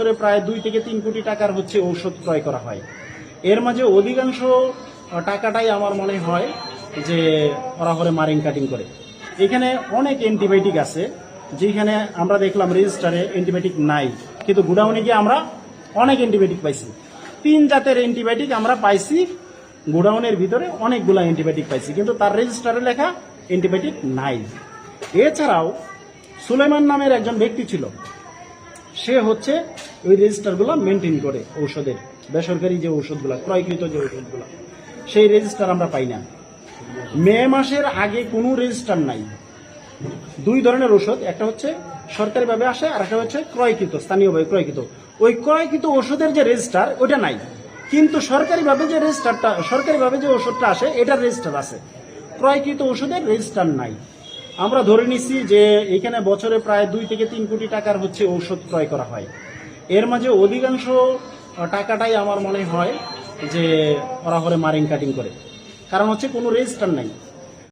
বছরে প্রায় দুই থেকে তিন কোটি টাকার হচ্ছে ঔষধ ক্রয় করা হয়। এর মাঝে অধিকাংশ টাকাটাই আমার মনে হয় যে ওরা করে মারিং কাটিং করে। এখানে অনেক অ্যান্টিবায়োটিক আছে, যেখানে আমরা দেখলাম রেজিস্টারে অ্যান্টিবায়োটিক নাই। কিন্তু গুডাউনে গিয়ে আমরা অনেক অ্যান্টিবায়োটিক পাইছি। তিন জাতের অ্যান্টিবায়োটিক আমরা পাইছি, গোডাউনের ভিতরে অনেকগুলো অ্যান্টিবায়োটিক পাইছি, কিন্তু তার রেজিস্টারে লেখা অ্যান্টিবায়োটিক নাই। এছাড়াও সুলেমান নামের একজন ব্যক্তি ছিল সে হচ্ছে ওই রেজিস্টারগুলো মেনটেন করে ঔষধের, বেসরকারি যে ঔষধগুলো, ক্রয়কৃত যে ঔষধগুলো, সেই রেজিস্টার আমরা পাই না। মে মাসের আগে কোনো রেজিস্টার নাই। দুই ধরনের ওষুধ একটা হচ্ছে সরকারিভাবে আসে আর একটা হচ্ছে ক্রয়কৃত, স্থানীয়ভাবে ক্রয়কৃত। ওই ক্রয়কৃত ওষুধের যে রেজিস্টার ওটা নাই। কিন্তু সরকারিভাবে যে রেজিস্টারটা, সরকারিভাবে যে ওষুধটা আসে, এটার রেজিস্টার আছে। ক্রয়কৃত ওষুধের রেজিস্টার নাই। আমরা ধরে নিচ্ছি যে এখানে বছরে প্রায় দুই থেকে তিন কোটি টাকার হচ্ছে ঔষধ ক্রয় করা হয়। এর মাঝে অধিকাংশ টাকাটাই আমার মনে হয় যে ওরা করে মারিং কাটিং করে। কারণ হচ্ছে কোনো রেজিস্টার নাই।